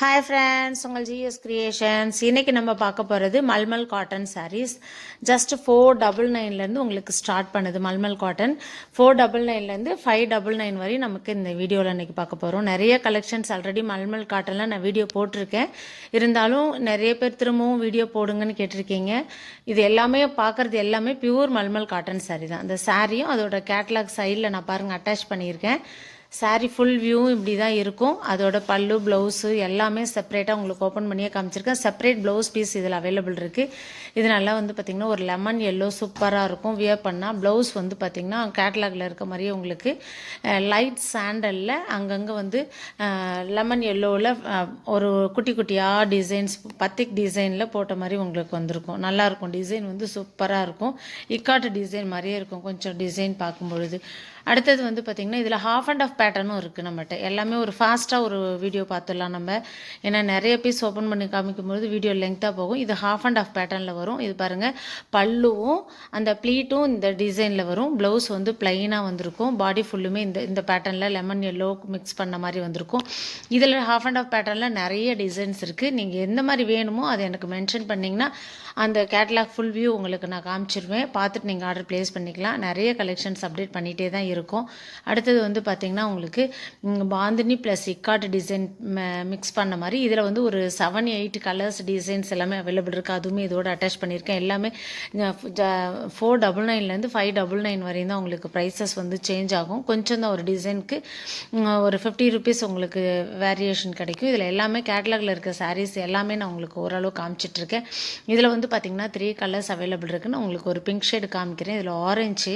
Hi friends உங்கள் GS creations இன்றைக்கி நம்ம பார்க்க போகிறது mulmul cotton sarees just four double நைன்லேருந்து உங்களுக்கு ஸ்டார்ட் பண்ணுது மல்மல் காட்டன் ஃபோர் டபுள் நைன்லேருந்து ஃபைவ் டபுள் நைன் வரையும் நமக்கு இந்த வீடியோவில் இன்றைக்கி பார்க்க போகிறோம் நிறைய கலெக்ஷன்ஸ் ஆல்ரெடி மல்மல் காட்டனில் நான் வீடியோ போட்டிருக்கேன். இருந்தாலும் நிறைய பேர் திரும்பவும் வீடியோ போடுங்கன்னு கேட்டிருக்கீங்க. இது எல்லாமே பார்க்குறது எல்லாமே பியூர் மல்மல் காட்டன் சாரீ தான். அந்த சாரியும் அதோட கேட்லாக் சைடில் நான் பாருங்கள் அட்டாச் பண்ணியிருக்கேன். சாரீ ஃபுல் வியூவும் இப்படி தான் இருக்கும். அதோட பல்லு ப்ளவுஸு எல்லாமே செப்பரேட்டாக உங்களுக்கு ஓப்பன் பண்ணியே காமிச்சிருக்கேன். செப்பரேட் ப்ளவுஸ் பீஸ் இதில் அவைலபிள் இருக்குது இது நல்லா வந்து பார்த்திங்கன்னா ஒரு லெமன் எல்லோ சூப்பராக இருக்கும். வியர் பண்ணால் ப்ளவுஸ் வந்து பார்த்திங்கன்னா கேட்லாகில் இருக்க மாதிரியே உங்களுக்கு லைட் சாண்டலில் அங்கங்கே வந்து லெமன் எல்லோவில் ஒரு குட்டி குட்டியாக டிசைன்ஸ் பத்திக் டிசைனில் போட்ட மாதிரி உங்களுக்கு வந்திருக்கும். நல்லாயிருக்கும் டிசைன் வந்து சூப்பராக இருக்கும். இக்காட்டு டிசைன் மாதிரியே இருக்கும். கொஞ்சம் டிசைன் பார்க்கும் பொழுது அடுத்தது வந்து பார்த்திங்கன்னா இதில் ஹாஃப் அண்ட் ஆஃப் பேட்டர்னும் இருக்குது நம்மகிட்ட எல்லாமே ஒரு ஃபாஸ்ட்டாக ஒரு வீடியோ பார்த்துடலாம் நம்ம. ஏன்னா நிறைய பீஸ் ஓப்பன் பண்ணி காமிக்கும்போது வீடியோ லெங்க்த்தாக போகும். இது ஹாஃப் அண்ட் ஆஃப் பேட்டர்னில் வரும். இது பாருங்கள் பல்லுவும் அந்த ப்ளீட்டும் இந்த டிசைனில் வரும். ப்ளவுஸ் வந்து ப்ளைனாக வந்திருக்கும். பாடி ஃபுல்லுமே இந்த இந்த பேட்டர்னில் லெமன் எல்லோ மிக்ஸ் பண்ண மாதிரி வந்திருக்கும். இதில் ஹாஃப் அண்ட் ஆஃப் பேட்டர்னில் நிறைய டிசைன்ஸ் இருக்குது நீங்கள் எந்த மாதிரி வேணுமோ அதை எனக்கு மென்ஷன் பண்ணிங்கன்னா அந்த கேட்லாக் ஃபுல் வியூ உங்களுக்கு நான் காமிச்சிருவேன். பார்த்துட்டு நீங்கள் ஆர்டர் ப்ளேஸ் பண்ணிக்கலாம். நிறைய கலெக்ஷன்ஸ் அப்டேட் பண்ணிகிட்டே தான் இருக்கும் இருக்கும். அடுத்தது வந்து பார்த்திங்கன்னா உங்களுக்கு bandhani plus ikat design mix பண்ண மாதிரி இதில் வந்து ஒரு செவன் எயிட் கலர்ஸ் டிசைன்ஸ் எல்லாமே அவைலபிள் இருக்குது அதுவுமே இதோட அட்டாச் பண்ணியிருக்கேன். எல்லாமே ஃபோர் டபுள் நைன்லேருந்து ஃபைவ் டபுள் நைன் வரையும் தான் உங்களுக்கு ப்ரைஸஸ் வந்து சேஞ்ச் ஆகும். கொஞ்சம் தான் ஒரு டிசைனுக்கு ஒரு ஃபிஃப்டி ருபீஸ் உங்களுக்கு வேரியேஷன் கிடைக்கும். இதில் எல்லாமே கேட்லாகில் இருக்க சாரீஸ் எல்லாமே நான் உங்களுக்கு ஓரளவு காமிச்சிட்ருக்கேன் இதில் வந்து பார்த்திங்கன்னா த்ரீ கலர்ஸ் அவைலபிள் இருக்குன்னு உங்களுக்கு ஒரு பிங்க் ஷேடு காமிக்கிறேன். இதில் ஆரஞ்சு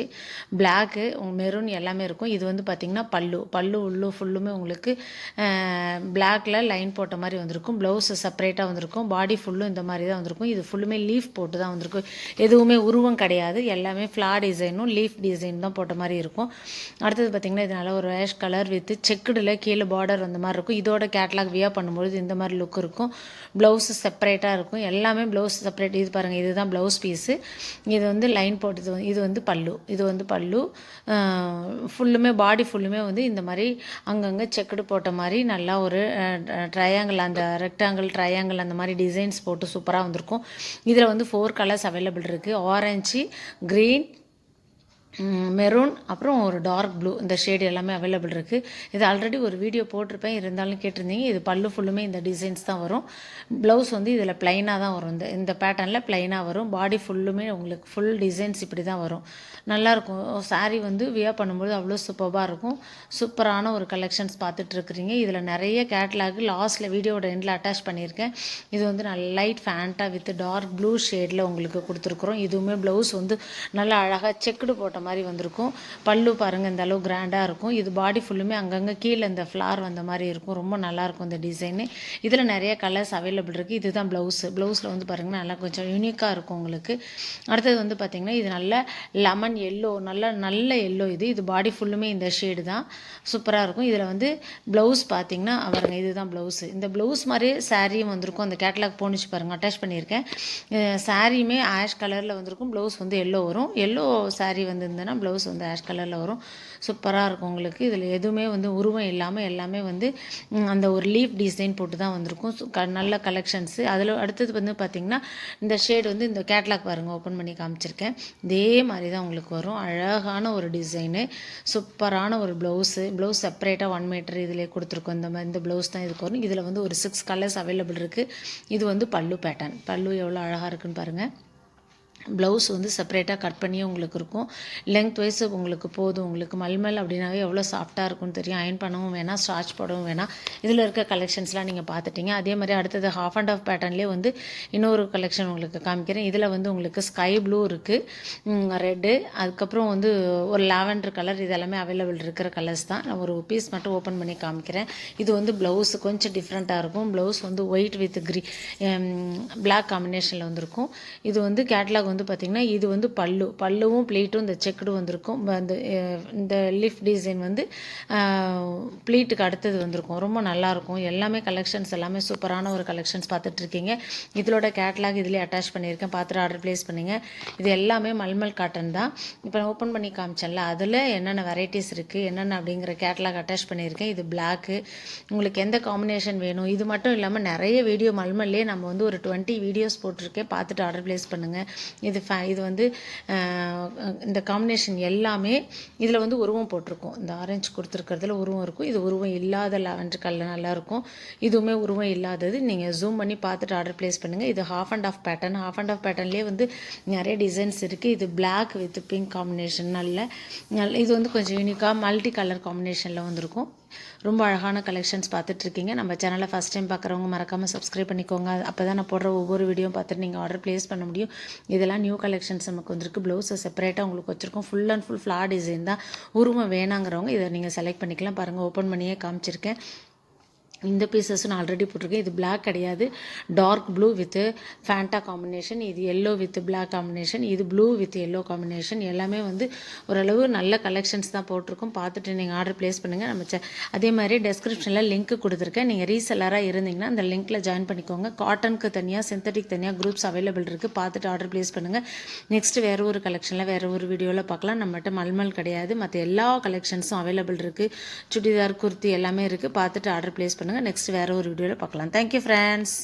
பிளாக்கு மெரூன் எல்லாமே இருக்கும். இது வந்து பார்த்திங்கன்னா பல்லு. பல்லு உள்ளு ஃபுல்லுமே உங்களுக்கு பிளாக்ல லைன் போட்ட மாதிரி வந்திருக்கும். ப்ளவுஸ் செப்பரேட்டாக வந்திருக்கும். பாடி ஃபுல்லும் இந்த மாதிரி தான் வந்திருக்கும். இது ஃபுல்லுமே லீஃப் போட்டு தான் வந்திருக்கும். எதுவுமே உருவம் கிடையாது. எல்லாமே ஃப்ளா டிசைனும் லீஃப் டிசைன் தான் போட்ட மாதிரி இருக்கும். அடுத்தது பார்த்திங்கன்னா இதனால் ஒரு ரேஷ் கலர் வித் செக்குடில் கீழே பார்டர் வந்த மாதிரி இருக்கும். இதோட கேட்லாக் வியா பண்ணும்பொழுது இந்த மாதிரி லுக் இருக்கும். ப்ளவுஸ் செப்பரேட்டாக இருக்கும். எல்லாமே ப்ளவுஸ் செப்பரேட் இது பாருங்கள் இதுதான் ப்ளவுஸ் பீஸு இது வந்து லைன் போட்டது இது வந்து பல்லு. இது வந்து பல்லு. ஃபுல்லுமே பாடி ஃபுல்லுமே வந்து இந்த மாதிரி அங்கங்கே செக்குடு போட்ட மாதிரி நல்லா ஒரு ட்ரையாங்கிள் அந்த ரெக்டாங்கிள் ட்ரையாங்கிள் அந்த மாதிரி டிசைன்ஸ் போட்டு சூப்பராக வந்திருக்கும். இதில் வந்து ஃபோர் கலர்ஸ் அவைலபிள் இருக்குது ஆரஞ்சு க்ரீன் மெரூன் அப்புறம் ஒரு டார்க் ப்ளூ இந்த ஷேடு எல்லாமே அவைலபிள் இருக்குது இது ஆல்ரெடி ஒரு வீடியோ போட்டிருப்பேன். இருந்தாலும் கேட்டிருந்தீங்க இது பல்லு ஃபுல்லுமே இந்த டிசைன்ஸ் தான் வரும். ப்ளவுஸ் வந்து இதில் ப்ளைனாக தான் வரும். இந்த இந்த பேட்டர்னில் ப்ளைனாக வரும். பாடி ஃபுல்லுமே உங்களுக்கு ஃபுல் டிசைன்ஸ் இப்படி தான் வரும். நல்லாயிருக்கும். சாரீ வந்து வியா பண்ணும்போது அவ்வளோ சூப்பராக இருக்கும். சூப்பரான ஒரு கலெக்ஷன்ஸ் பார்த்துட்ருக்குறீங்க இதில் நிறைய கேட்லாக் லாஸ்ட்டில் வீடியோட எண்டில் அட்டாச் பண்ணியிருக்கேன். இது வந்து நல்ல லைட் ஃபேண்ட்டாக வித் டார்க் ப்ளூ ஷேடில் உங்களுக்கு கொடுத்துருக்குறோம். இதுவுமே ப்ளவுஸ் வந்து நல்லா அழகாக செக்குடு போட்ட மாதிரி வந்திருக்கும். பல்லு பாருங்கள் இந்த அளவு கிராண்டாக இருக்கும். இது பாடி ஃபுல்லுமே அங்கங்கே கீழே இந்த ஃப்ளார் வந்த மாதிரி இருக்கும். ரொம்ப நல்லாயிருக்கும் இந்த டிசைனு இதில் நிறைய கலர்ஸ் அவைலபிள் இருக்குது இதுதான் ப்ளவுஸு ப்ளவுஸில் வந்து பாருங்கன்னா நல்லா கொஞ்சம் யூனிக்காக இருக்கும் உங்களுக்கு. அடுத்தது வந்து பார்த்திங்கன்னா இது நல்ல லெமன் எல்லோ நல்ல நல்ல எல்லோ இது. இது பாடி ஃபுல்லுமே இந்த ஷேடு தான். சூப்பராக இருக்கும். இதில் வந்து ப்ளவுஸ் பார்த்தீங்கன்னா பாருங்க இதுதான் ப்ளவுஸு இந்த ப்ளவுஸ் மாதிரியே சாரியும் வந்திருக்கும். அந்த கேட்லாக் போணுச்சு பாருங்கள் அட்டாச் பண்ணியிருக்கேன். சாரியுமே ஆஷ் கலரில் வந்திருக்கும். ப்ளவுஸ் வந்து எல்லோ வரும். எல்லோ saree வந்திருந்ததுன்னா ப்ளவுஸ் வந்து ஆஷ் கலரில் வரும். சூப்பராக இருக்கும் உங்களுக்கு. இதில் எதுவுமே வந்து உருவம் இல்லாமல் எல்லாமே வந்து அந்த ஒரு லீஃப் டிசைன் போட்டு தான் வந்திருக்கும் க- நல்ல கலெக்ஷன்ஸு அதில் அடுத்தது வந்து பார்த்திங்கன்னா இந்த ஷேட் வந்து இந்த கேட்லாக் பாருங்கள் ஓப்பன் பண்ணி காமிச்சிருக்கேன். இதே மாதிரி தான் உங்களுக்கு வரும். அழகான ஒரு டிசைனு சூப்பரான ஒரு ப்ளவுஸு ப்ளவுஸ் செப்பரேட்டாக ஒன் மீட்டர் இதிலே கொடுத்துருக்கோம். இந்த மாதிரி இந்த ப்ளவுஸ் தான் இதுக்கு வரும். இதில் வந்து ஒரு சிக்ஸ் கலர்ஸ் அவைலபிள் இருக்குது இது வந்து பல்லு பேட்டர்ன் பல்லு எவ்வளோ அழகாக இருக்குன்னு பாருங்கள் ப்ளவுஸ் வந்து செப்பரேட்டாக கட் பண்ணியே உங்களுக்கு இருக்கும். லென்த் வைஸ் உங்களுக்கு போதும். உங்களுக்கு மல்மல் அப்படின்னாவே எவ்வளோ சாஃப்டாக இருக்கும்னு தெரியும். அயன் பண்ணவும் வேணாம் ஸ்டார்ச் போடவும் வேணாம். இதில் இருக்க கலெக்ஷன்ஸ்லாம் நீங்கள் பார்த்துட்டீங்க. அதே மாதிரி அடுத்தது ஹாஃப் அண்ட் ஆஃப் பேட்டர்ன்லேயே வந்து இன்னொரு கலெக்ஷன் உங்களுக்கு காமிக்கிறேன். இதில் வந்து உங்களுக்கு ஸ்கை ப்ளூ இருக்குது ரெட்டு அதுக்கப்புறம் வந்து ஒரு லாவெண்டர் கலர் இது எல்லாமே அவைலபிள் இருக்கிற கலர்ஸ் தான். நான் ஒரு பீஸ் மட்டும் ஓப்பன் பண்ணி காமிக்கிறேன். இது வந்து ப்ளவுஸ் கொஞ்சம் டிஃப்ரெண்ட்டாக இருக்கும். ப்ளவுஸ் வந்து ஒயிட் வித் க்ரீ பிளாக் காம்பினேஷனில் வந்துருக்கும். இது வந்து கேட்லாக் வந்து பார்த்திங்கன்னா இது வந்து பல்லு பல்லுவும் ப்ளீட்டும் இந்த செக்குடு வந்திருக்கும். அந்த இந்த லிஃப்ட் டிசைன் வந்து ப்ளீட்டுக்கு அடுத்தது வந்திருக்கும். ரொம்ப நல்லாயிருக்கும். எல்லாமே கலெக்ஷன்ஸ் எல்லாமே சூப்பரான ஒரு கலெக்ஷன்ஸ் பார்த்துட்ருக்கீங்க இதோட கேட்லாக் இதுலேயே அட்டாச் பண்ணியிருக்கேன். பார்த்துட்டு ஆர்டர் ப்ளேஸ் பண்ணுங்கள் இது எல்லாமே மல்மல் காட்டன் தான். இப்போ நான் ஓப்பன் பண்ணி காமிச்சேன்ல அதில் என்னென்ன வெரைட்டிஸ் இருக்குது என்னென்ன அப்படிங்கிற கேட்லாக் அட்டாச் பண்ணியிருக்கேன். இது பிளாக்கு. உங்களுக்கு எந்த காம்பினேஷன் வேணும் இது மட்டும் இல்லாமல் நிறைய வீடியோ மல்மல்லே நம்ம வந்து ஒரு டுவெண்ட்டி வீடியோஸ் போட்டிருக்கேன். பார்த்துட்டு ஆர்டர் ப்ளேஸ் பண்ணுங்கள் இது ஃபே இது வந்து இந்த காம்பினேஷன் எல்லாமே இதில் வந்து உருவம் போட்டிருக்கும். இந்த ஆரஞ்சு கொடுத்துருக்கிறதுல உருவம் இருக்கும். இது உருவம் இல்லாத லாவெண்டர் கலர் நல்லாயிருக்கும் இதுவுமே உருவம் இல்லாதது. நீங்கள் ஜூம் பண்ணி பார்த்துட்டு ஆர்டர் ப்ளேஸ் பண்ணுங்கள் இது half and off pattern half and off பேட்டர்ன்லேயே வந்து நிறைய டிசைன்ஸ் இருக்குது இது பிளாக் வித் பிங்க் காம்பினேஷன் நல்ல நல்ல இது வந்து கொஞ்சம் யூனிக்காக மல்டி கலர் காம்பினேஷனில் வந்திருக்கும். ரொம்ப அழகான கலெக்ஷன்ஸ் பார்த்துட்ருக்கீங்க. நம்ம சேனலை ஃபஸ்ட் டைம் பார்க்குறவங்க மறக்காமல் சப்ஸ்கிரைப் பண்ணிக்கோங்க. அப்போ தான் நான் போடுற ஒவ்வொரு வீடியோ பார்த்துட்டு நீங்கள் ஆர்டர் ப்ளேஸ் பண்ண முடியும். இதெல்லாம் நியூ கலெக்ஷன்ஸ் நமக்கு வந்திருக்கு. ப்ளவுஸை செப்பரேட்டாக உங்களுக்கு வச்சுருக்கோம். ஃபுல் அண்ட் ஃபுல் ஃப்ளா டிசைன் தான். உருவம் வேணாங்கிறவங்க இதை நீங்கள் செலக்ட் பண்ணிக்கலாம். பாருங்கள் ஓப்பன் பண்ணியே காமிச்சிருக்கேன். இந்த பீசஸும் நான் ஆல்ரெடி போட்டிருக்கேன். இது பிளாக் கிடையாது. Dark blue with Fanta combination இது எல்லோ வித் பிளாக் காம்பினேஷன் இது ப்ளூ வித் எல்லோ காம்பினேஷன் எல்லாமே வந்து ஓரளவு நல்ல கலெக்ஷன்ஸ் தான் போட்டிருக்கோம். பார்த்துட்டு நீங்கள் ஆர்டர் ப்ளேஸ் பண்ணுங்கள் நம்ம ச அதே மாதிரி டெஸ்கிரிப்ஷனில் லிங்க் கொடுத்துருக்கேன். நீங்கள் ரீசெல்லராக இருந்தீங்கன்னா அந்த லிங்க்கில் ஜாயின் பண்ணிக்கோங்க. காட்டனுக்கு தனியாக சிந்தட்டிக் தனியாக குரூப்ஸ் அவைலபிள் இருக்குது பார்த்துட்டு ஆர்டர் ப்ளேஸ் பண்ணுங்கள் நெக்ஸ்ட் வேறு ஒரு கலெக்ஷனில் வேறு ஒரு வீடியோவில் பார்க்கலாம். நம்மகிட்ட மல்மல் கிடையாது. மற்ற எல்லா கலெக்ஷன்ஸும் அவைலபிள் இருக்குது சுடிதார் குர்த்தி எல்லாமே இருக்குது பார்த்துட்டு ஆர்டர் ப்ளேஸ் பண்ணுங்கள் நெக்ஸ்ட் வேறு ஒரு வீடியோவில் பார்க்கலாம் தேங்க்யூ ஃப்ரெண்ட்ஸ்